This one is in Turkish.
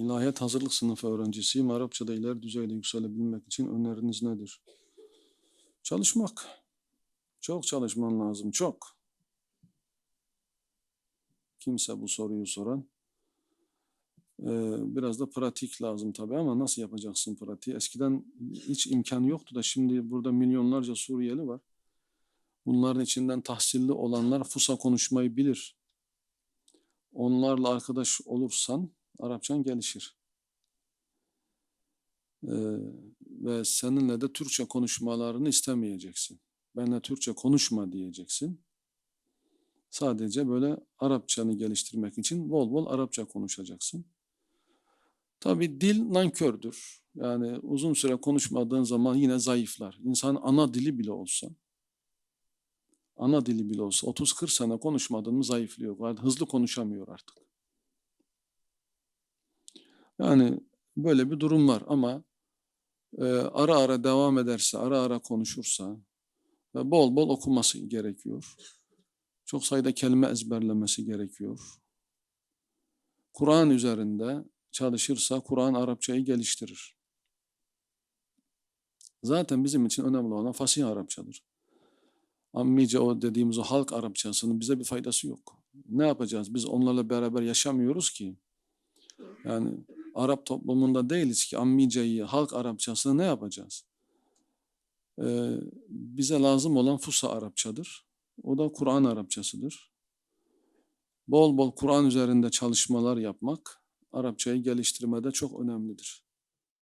İlahiyat hazırlık sınıfı öğrencisiyim. Arapçada ileri düzeyde yükselebilmek için öneriniz nedir? Çalışmak. Çok çalışman lazım, çok. Kimse bu soruyu soran. Ee, biraz da pratik lazım tabii ama nasıl yapacaksın pratiği? Eskiden hiç imkan yoktu da şimdi burada milyonlarca Suriyeli var. Bunların içinden tahsilli olanlar Fusa konuşmayı bilir. Onlarla arkadaş olursan Arapçan gelişir. Ee, ve seninle de Türkçe konuşmalarını istemeyeceksin. Benle Türkçe konuşma diyeceksin. Sadece böyle Arapçanı geliştirmek için bol bol Arapça konuşacaksın. Tabii dil nankördür. Yani uzun süre konuşmadığın zaman yine zayıflar. İnsan ana dili bile olsa, ana dili bile olsa 30-40 sene konuşmadın mı zayıflıyor. Hızlı konuşamıyor artık. Yani böyle bir durum var ama e, ara ara devam ederse, ara ara konuşursa ve bol bol okuması gerekiyor. Çok sayıda kelime ezberlemesi gerekiyor. Kur'an üzerinde çalışırsa Kur'an Arapçayı geliştirir. Zaten bizim için önemli olan fasih Arapçadır. Ammice o dediğimiz o halk Arapçasının bize bir faydası yok. Ne yapacağız? Biz onlarla beraber yaşamıyoruz ki. Yani Arap toplumunda değiliz ki ammiceyi, halk Arapçasını ne yapacağız? Ee, bize lazım olan Fusa Arapçadır. O da Kur'an Arapçasıdır. Bol bol Kur'an üzerinde çalışmalar yapmak Arapçayı geliştirmede çok önemlidir.